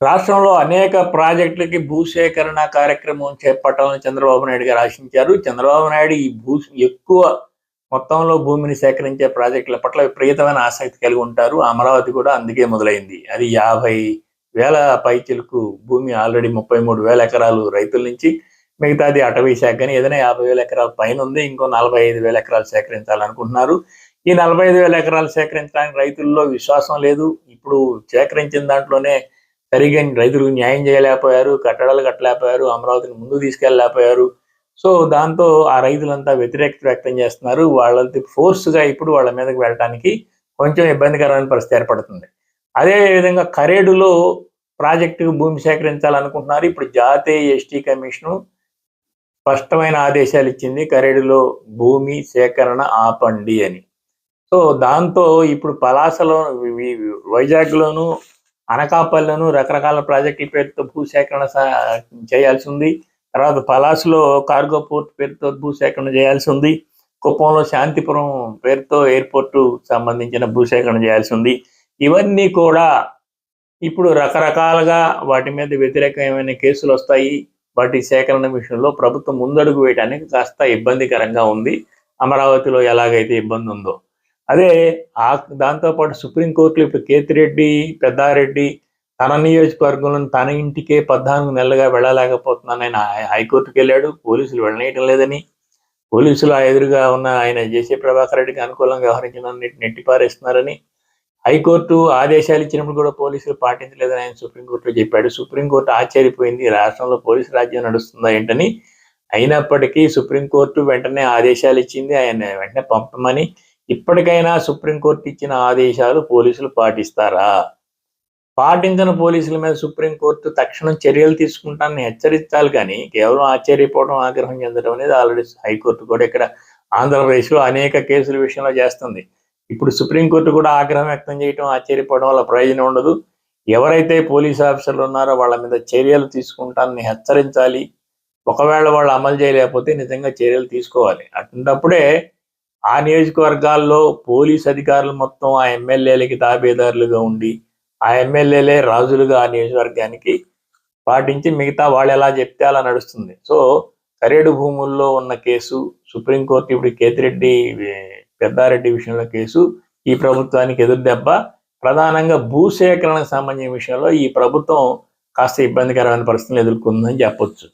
రాష్ట్రంలో అనేక ప్రాజెక్టులకి భూసేకరణ కార్యక్రమం చేపట్టాలని చంద్రబాబు నాయుడు గారు ఆశించారు. చంద్రబాబు నాయుడు ఈ భూ ఎక్కువ మొత్తంలో భూమిని సేకరించే ప్రాజెక్టుల పట్ల విపరీతమైన ఆసక్తి కలిగి ఉంటారు. అమరావతి కూడా అందుకే మొదలైంది. అది యాభై వేల పైచిలకు భూమి ఆల్రెడీ ముప్పై మూడు వేల ఎకరాలు రైతుల నుంచి. మిగతాది అటవీ శాఖ కానీ ఏదైనా యాభై వేల ఎకరాల పైన ఉంది. ఇంకో నలభై ఐదు వేల ఎకరాలు సేకరించాలనుకుంటున్నారు. ఈ నలభై ఐదు వేల ఎకరాలు సేకరించడానికి రైతుల్లో విశ్వాసం లేదు. ఇప్పుడు సేకరించిన దాంట్లోనే సరిగ్గా రైతులకు న్యాయం చేయలేకపోయారు కట్టడాలు కట్టలేకపోయారు అమరావతిని ముందు తీసుకెళ్ళలేకపోయారు. సో దాంతో ఆ రైతులంతా వ్యతిరేకత వ్యక్తం చేస్తున్నారు. వాళ్ళది ఫోర్స్గా ఇప్పుడు వాళ్ళ మీదకి వెళ్ళడానికి కొంచెం ఇబ్బందికరమైన పరిస్థితి ఏర్పడుతుంది. అదే విధంగా కరేడులో ప్రాజెక్టుకు భూమి సేకరించాలనుకుంటున్నారు. ఇప్పుడు జాతీయ ఎస్టీ కమిషను స్పష్టమైన ఆదేశాలు ఇచ్చింది కరేడులో భూమి సేకరణ ఆపండి అని. సో దాంతో ఇప్పుడు పలాసలో వైజాగ్లోను అనకాపల్లిలోను రకరకాల ప్రాజెక్టుల పేరుతో భూసేకరణ చేయాల్సి ఉంది. తర్వాత పలాసులో కార్గో పోర్ట్ పేరుతో భూసేకరణ చేయాల్సి ఉంది. కుప్పంలో శాంతిపురం పేరుతో ఎయిర్పోర్టు సంబంధించిన భూసేకరణ చేయాల్సి ఉంది. ఇవన్నీ కూడా ఇప్పుడు రకరకాలుగా వాటి మీద వ్యతిరేకమైన కేసులు వస్తాయి. వాటి సేకరణ విషయంలో ప్రభుత్వం ముందడుగు వేయడానికి కాస్త ఇబ్బందికరంగా ఉంది. అమరావతిలో ఎలాగైతే ఇబ్బంది ఉందో. అదే ఆ దాంతోపాటు సుప్రీంకోర్టులో ఇప్పుడు కేతిరెడ్డి పెద్దారెడ్డి తన నియోజకవర్గంలో తన ఇంటికే పద్నాలుగు నెలలుగా వెళ్ళలేకపోతున్నాను ఆయన హైకోర్టుకి వెళ్ళాడు. పోలీసులు వెళ్ళనీయటం లేదని. పోలీసులు ఆ ఎదురుగా ఉన్న ఆయన జేసీ ప్రభాకర్ రెడ్డికి అనుకూలంగా వ్యవహరించిన నెట్టిపారేస్తున్నారని. హైకోర్టు ఆదేశాలు ఇచ్చినప్పుడు కూడా పోలీసులు పాటించలేదని ఆయన సుప్రీంకోర్టులో చెప్పాడు. సుప్రీంకోర్టు ఆశ్చర్యపోయింది. రాష్ట్రంలో పోలీసు రాజ్యం నడుస్తుందా ఏంటని. అయినప్పటికీ సుప్రీంకోర్టు వెంటనే ఆదేశాలు ఇచ్చింది. ఆయన వెంటనే పంపమని ఇప్పటికైనా సుప్రీంకోర్టు ఇచ్చిన ఆదేశాలు పోలీసులు పాటిస్తారా? పాటించిన పోలీసుల మీద సుప్రీంకోర్టు తక్షణం చర్యలు తీసుకుంటానని హెచ్చరించాలి కానీ కేవలం ఆశ్చర్యపోవడం ఆగ్రహం చెందడం అనేది ఆల్రెడీ హైకోర్టు కూడా ఇక్కడ ఆంధ్రప్రదేశ్లో అనేక కేసుల విషయంలో చేస్తుంది. ఇప్పుడు సుప్రీంకోర్టు కూడా ఆగ్రహం వ్యక్తం చేయడం ఆశ్చర్యపోవడం వల్ల ప్రయోజనం ఉండదు. ఎవరైతే పోలీస్ ఆఫీసర్లు ఉన్నారో వాళ్ళ మీద చర్యలు తీసుకుంటానని హెచ్చరించాలి. ఒకవేళ వాళ్ళు అమలు చేయలేకపోతే నిజంగా చర్యలు తీసుకోవాలి. అటుండప్పుడే ఆ నియోజకవర్గాల్లో పోలీస్ అధికారులు మొత్తం ఆ ఎమ్మెల్యేలకి తాబేదారులుగా ఉండి ఆ ఎమ్మెల్యేలే రాజులుగా ఆ నియోజకవర్గానికి పాటించి మిగతా వాళ్ళు ఎలా చెప్తే అలా నడుస్తుంది. సో కరేడు భూముల్లో ఉన్న కేసు సుప్రీంకోర్టు ఇప్పుడు కేతిరెడ్డి పెద్దారెడ్డి విషయంలో కేసు ఈ ప్రభుత్వానికి ఎదురు దెబ్బ ప్రధానంగా భూసేకరణకు సంబంధించిన విషయంలో ఈ ప్రభుత్వం కాస్త ఇబ్బందికరమైన పరిస్థితులు ఎదుర్కొందని చెప్పొచ్చు.